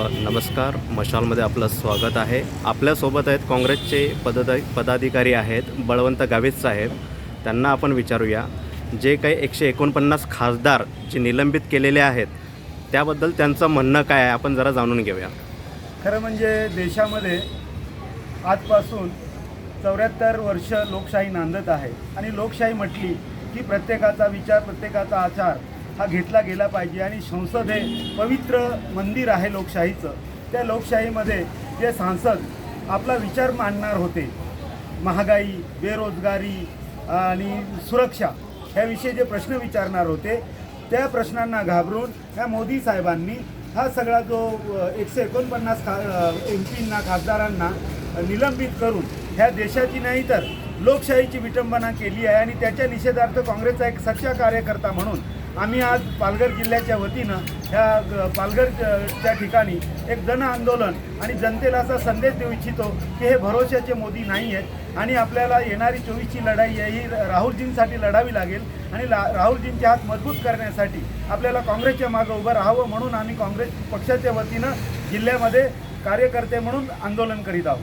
नमस्कार मशालमध्ये आपलं स्वागत आहे. आपल्यासोबत आहेत काँग्रेसचे पदाध पदाधिकारी आहेत बळवंत गावित साहेब. त्यांना आपण विचारूया जे काही एकशे एकोणपन्नास खासदार जे निलंबित केलेले आहेत त्याबद्दल त्यांचं म्हणणं काय आहे? आपण जरा जाणून घेऊया. खरं म्हणजे देशामध्ये आजपासून चौऱ्याहत्तर वर्ष लोकशाही नांदत आहे. आणि लोकशाही म्हटली की प्रत्येकाचा विचार प्रत्येकाचा आचार हा घेतला गेला पाहिजे आणि संसद हे पवित्र मंदिर आहे लोकशाहीचं. त्या लोकशाहीमध्ये जे सांसद आपला विचार मांडणार होते महागाई बेरोजगारी आणि सुरक्षा ह्याविषयी जे प्रश्न विचारणार होते त्या प्रश्नांना घाबरून ह्या मोदी साहेबांनी हा सगळा जो एकशे एकोणपन्नास खा एम पींना खासदारांना निलंबित करून ह्या देशाची नाही तर लोकशाहीची विटंबना केली आहे आणि त्याच्या निषेधार्थ काँग्रेसचा एक सच्चा कार्यकर्ता म्हणून आम्ही आज पालघर जिल्ह्याच्या वतीनं ह्या ग- पालघरच्या ठिकाणी एक जन आंदोलन आणि जनतेला असा संदेश देऊ इच्छितो की हे भरोशाचे मोदी नाही आहेत आणि आपल्याला येणारी चोवीसची लढाई आहे ही राहुलजींसाठी लढावी लागेल आणि ला राहुलजींचे हात मजबूत करण्यासाठी आपल्याला काँग्रेसच्या मागं उभं राहावं म्हणून आम्ही काँग्रेस पक्षाच्या वतीनं जिल्ह्यामध्ये कार्यकर्ते म्हणून आंदोलन करीत आहोत.